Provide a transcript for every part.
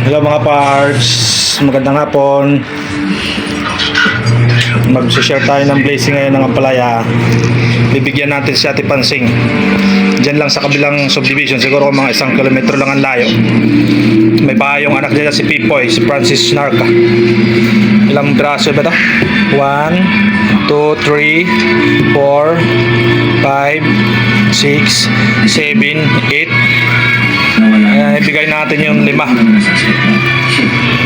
Hello mga parts, magandang hapon. Mag-share tayo ng blazing ngayon ng Ampalaya. Bibigyan natin si Ate Pansing. Diyan lang sa kabilang subdivision, siguro mga isang kilometro lang ang layo. May payong anak nila si Pipoy, si Francis Narca. Ilang braso ba ito? 1, 2, 3, 4, 5, 6, 7, 8, Ibigay natin yung lima.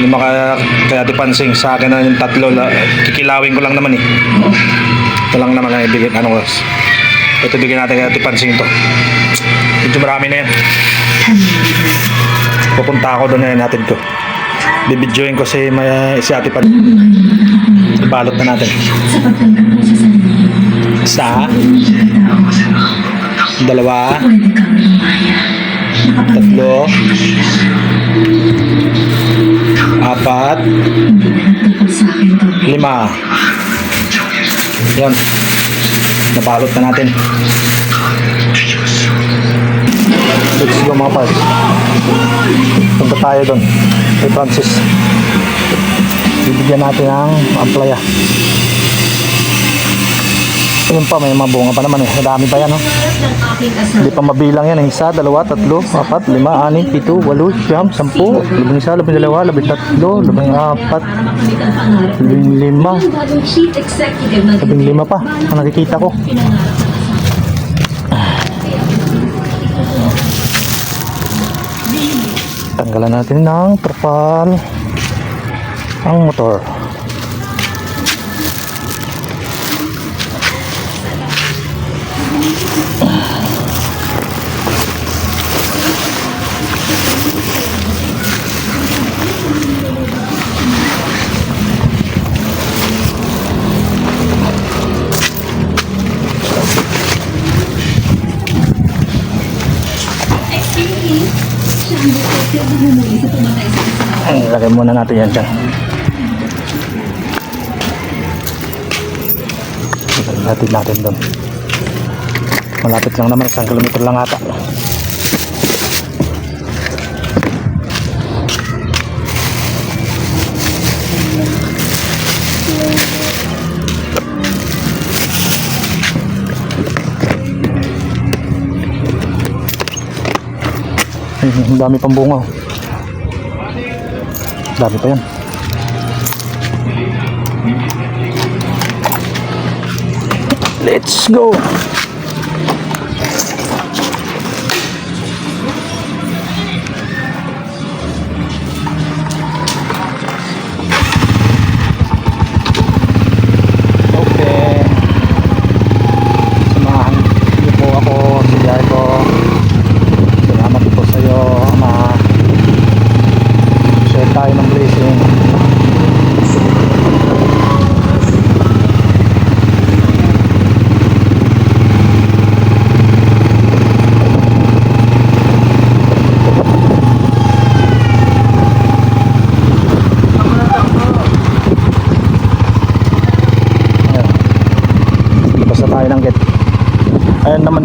Lima kaya, kaya dipansing. Sa akin na yung tatlo. La, kikilawin ko lang naman eh. Ito lang naman ang ibigay. Ano ko. Ito bigyan natin kaya dipansing to. Medyo marami na yan. Pupunta ako doon na natin to. Bibidyoin ko si, may, si Ate Pan. Ibalot na natin. Isa. Dalawa. Tatlo. Apat. Lima. Yan. Nabalot na natin. Let's go mga pals. Punta tayo doon. Kay Francis. Bibigyan natin ng amplaya. Ayun pa, may mga bunga pa naman eh. Madami pa yan, no? Hindi pa mabilang yan. Isa, dalawa, tatlo, apat, lima, anim, pito, walo, siyam, sampu, labing isa, labing dalawa, labing tatlo, labing apat, labing lima, labing lima pa. Ang nakikita ko. Tanggalan natin ng trapal ang motor. Lagay muna natin yan dyan. Hatid natin doon. Malapit lang naman, isang kilometer lang ata. Ay, Ang dami pang bunga. oh. Dami pa yan. Let's go!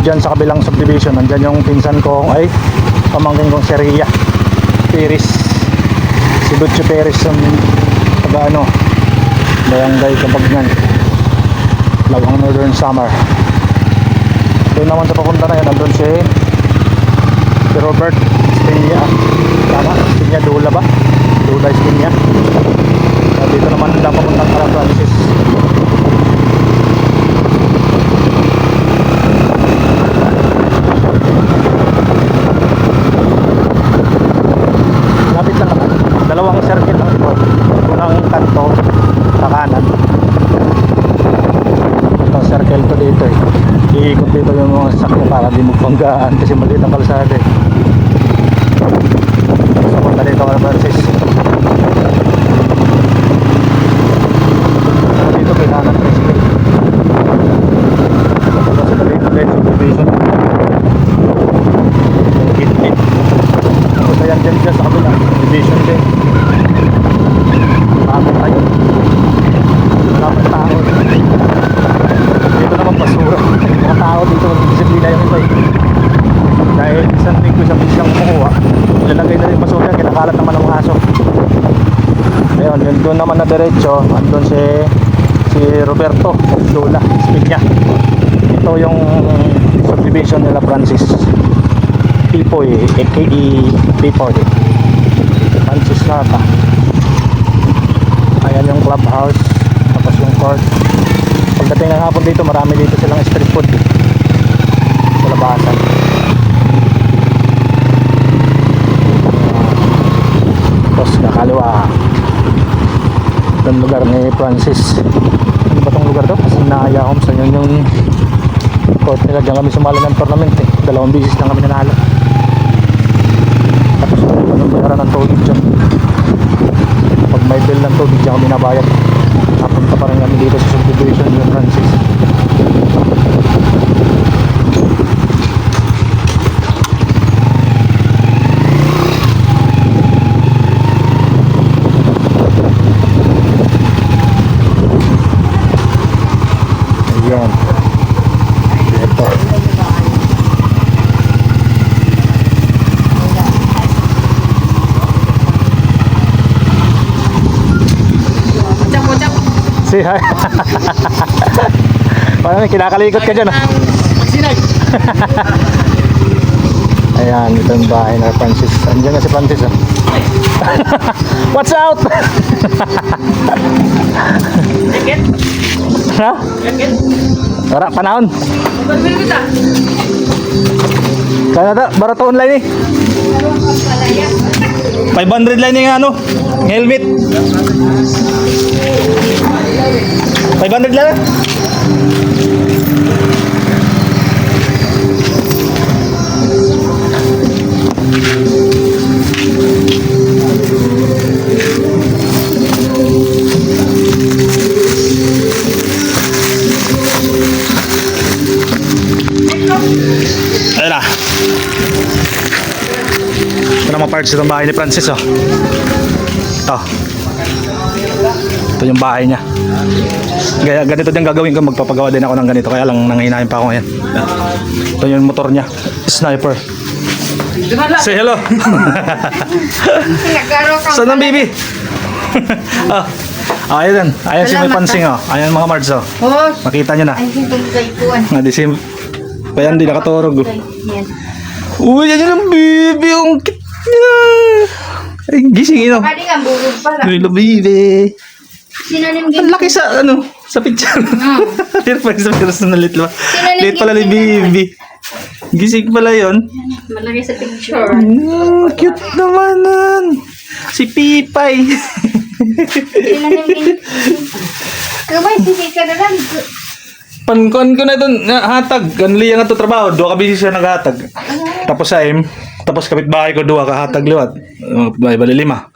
Dyan sa kabilang subdivision. Nandyan yung pinsan ko ay pamangkin kong si Ria. Peris. Si Butcho Peris yung taga ano. Barangay Kabagnan. Lawang Northern Summer. Doon naman sa papunta na yun. Nandun si si Robert Spinya. Tama? Spinya Dula ba? Dula Spinya. Dito naman lang papuntang Parang Francis. Lapit lang naman. Dalawang circle lang ito. Unang kanto sa kanan. Itong circle to dito eh. Iikot dito yung mga sasakyan para di magpanggaan kasi maliit ang kalsada eh. Sa punta dito ka Francis. So, dito kailangan tricycle. Sa dito din subdivision. Gitlit. Tapos ayan dyan dyan sa kabila. Division din. Takot tayo. Wala pang tao. Dito naman basura. Mga tao dito. Disiplina yung iba eh. Dahil Dahil isang linggo sa bilis lang kumukuha. Ilalagay na rin basura, kinakalat naman ng mga aso. Ayun, yun doon naman na diretso, andun si si Roberto Lola, speed niya. Ito yung subdivision nila Francis. Pipoy, aka Pipoy. Francis Nata. Ayan yung clubhouse, tapos yung court. Pagdating ng hapon dito, marami dito silang street food. Sa labasan. Tapos kakaliwa. Itong lugar ni Francis. Ano ba tong lugar to? Kasi naaya Homes. Yun yung court nila. Diyan kami sumali ng tournament eh. Dalawang bisis lang kami nanalo. Tapos ano pa nung bayaran ng tubig dyan. Pag may bill ng tubig dyan kami nabayad. Napunta pa rin kami dito sa subdivision ni Francis. Ayan. Ito. Si hi. Parang kinakalikot ka dyan ah. Ayan, ito yung bahay na Francis. Andiyan na si Francis ah. What's out? ha? Wala, panahon. Kaya na to, barato online eh. 500 lang yung ano, helmet. 500 lang. Ayun na. Ito na mga parts itong bahay ni Francis oh. Ito. Ito yung bahay niya. Gaya, ganito din gagawin ko. Magpapagawa din ako ng ganito. Kaya lang nangihinahin pa ako ngayon. Ito yung motor niya. Sniper. Say hello. Saan ang baby? oh. Oh, ayan. Ayan si may pansing oh. Ayan mga mards oh. Oh, Nakita niyo na. Nga di si... Kaya hindi nakaturog oh. Yan. Uy, yan yung baby. Ang cute niya. Ay, gising ino. Kadi nga bulog pala. Uy, baby. Sinanim Ang gin. laki sa ano, sa picture. Mm. Pero pag sa personal lit ba? Sinanim Lit pala ni baby. Gising pala yon. Malaki sa picture. Mm, cute naman nun. Si Pipay. Sinanim gin. Kamay, sisi ka na lang. Pankon ko na doon, hatag. Kanli nga to trabaho. Dua ka siya naghatag. Tapos sa im, tapos kapitbahay ko dua ka hatag liwat. Kapitbahay bali lima.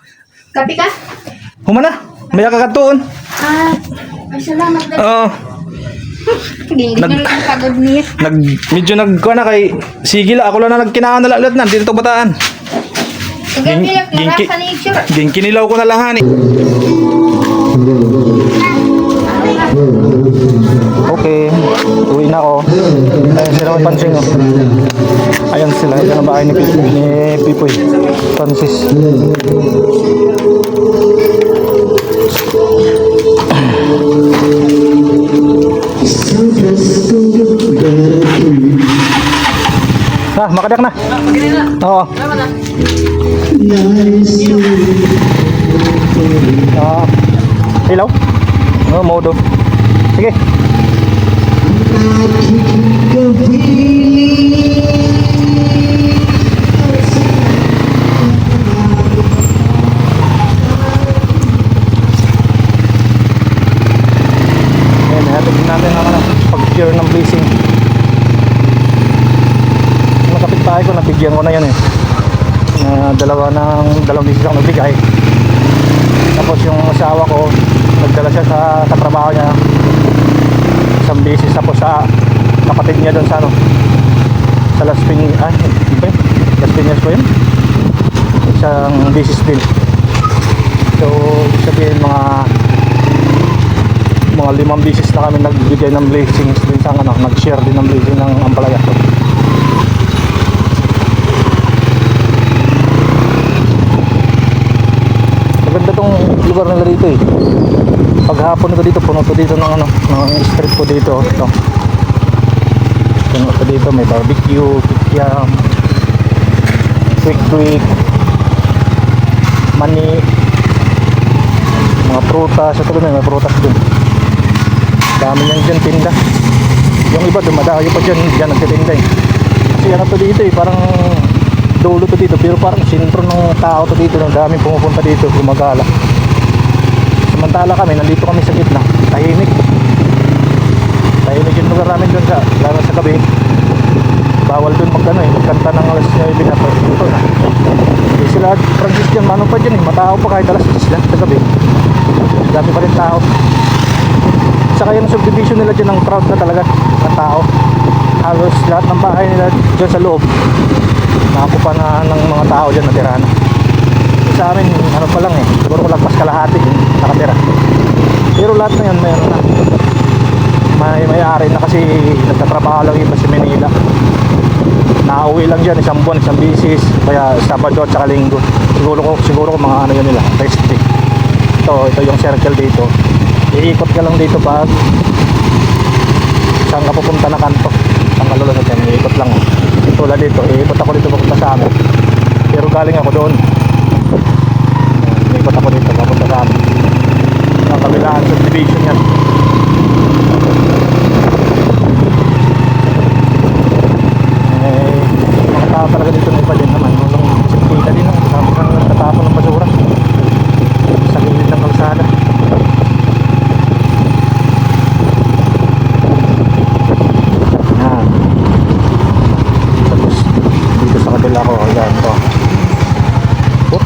Kapi ka? Humana, may kakatuon. Ah, ay salamat na. Oo. Hindi Nag- na lang pagod niya. nag medyo nag na kay sige la ako lang na nagkinaan na ulit na dito to bataan Itsura. ging kinilaw ko na lang hani okay uwi na ako ayun sila may pansing oh. ayun sila ito ang bahay ni, Pi- ni Pipoy Francis Makadak na. Oo. Ah, ilaw? Oh, modo. Sige. Ayan, hatid din natin ang ano, pag-cure ng blazing. Mga kapitbahay ko, nabigyan ko na yan eh. Na dalawa ng dalawang bisis ako nagbigay. Tapos yung asawa ko, nagdala siya sa katrabaho niya. Isang bisis tapos sa kapatid niya doon sa ano. Sa Las Piñas, ay, hindi ba yun? Las Piñas ba yun? Isang bisis din. So, sabihin mga mga limang bisis na kami nagbigay ng blessings din sa ano, nag-share din ng blessing ng ampalaya tong lugar nila dito eh. Paghapon ko dito, puno to dito ng ano, ng street po dito. Ito. Puno to dito, may barbecue, kikiam, quick quick, mani, mga prutas, ito may prutas doon. Dami niyan dyan tinda. Yung iba dumadayo pa dyan, dyan nagtitinda eh. Kasi ano to dito eh, parang dulo to dito, pero parang sentro ng tao to dito, ng daming pumupunta dito, gumagala. Samantala kami, nandito kami sa gitna, tahimik. Tahimik yung lugar namin doon sa, lalo sa gabi. Bawal doon mag ano eh, magkanta ng alas 9 na to. Ito na. Hindi sila practice dyan, ano pa dyan eh, matao pa kahit alas 10 lang sa gabi. Dami pa rin tao. Saka yung subdivision nila dyan, ang crowd na talaga ng tao. Halos lahat ng bahay nila dyan sa loob. Nakakupa na ng mga tao dyan natira na. Sa amin, ano pa lang eh, siguro lagpas kalahati yung nakatira. Pero lahat na yan, mayroon na. May may-ari na kasi nagtatrabaho lang iba sa Manila. Nakauwi lang dyan, isang buwan, isang bisis, kaya Sabado at saka Linggo. Siguro ko, siguro ko mga ano yun nila, day. Ito, ito yung circle dito. Iikot ka lang dito pag saan ka pupunta na kanto. Saan ka lulusot yan, iikot lang. oh. Tulad dito, iikot ako dito papunta sa amin. Pero galing ako doon. Iikot ako dito papunta sa amin. Ang kabilaan subdivision yan. Eh, mga tao talaga dito na iba din naman. Walang sipita din. no? Sabi kang nagtatapon ng basura. Sa gilid ng kalsada. Yan. Tapos dito sa kabila ko, ayan to. Oh.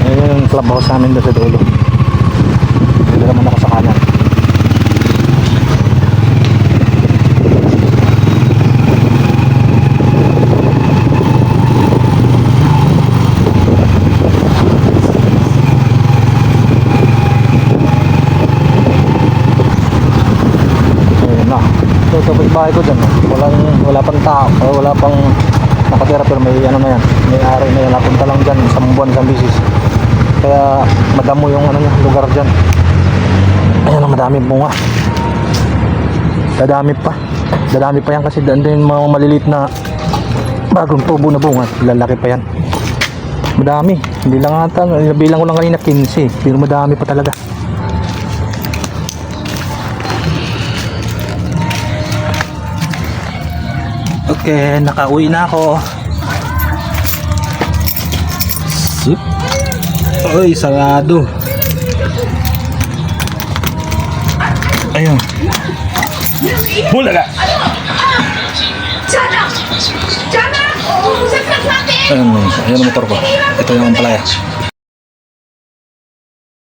Ayan yung clubhouse namin doon sa dulo. Dito naman ako sa kanan. So, sa bahay ko dyan, walang, wala pang tao, wala pang nakatira pero may ano na yan, may ari na yan, napunta lang dyan, isang buwan, isang bisis. Kaya madamo yung ano niya, lugar dyan. Ayan ang madaming bunga. Dadami pa. Dadami pa yan kasi daan din mga maliliit na bagong tubo na bunga. Lalaki pa yan. Madami. Hindi lang ata, bilang ko lang kanina 15. Pero madami pa talaga. Okay, nakauwi na ako. Oy, sarado. Ayun. Uusap ka! Ayun, ayun ang motor ko. Ito yung palaya.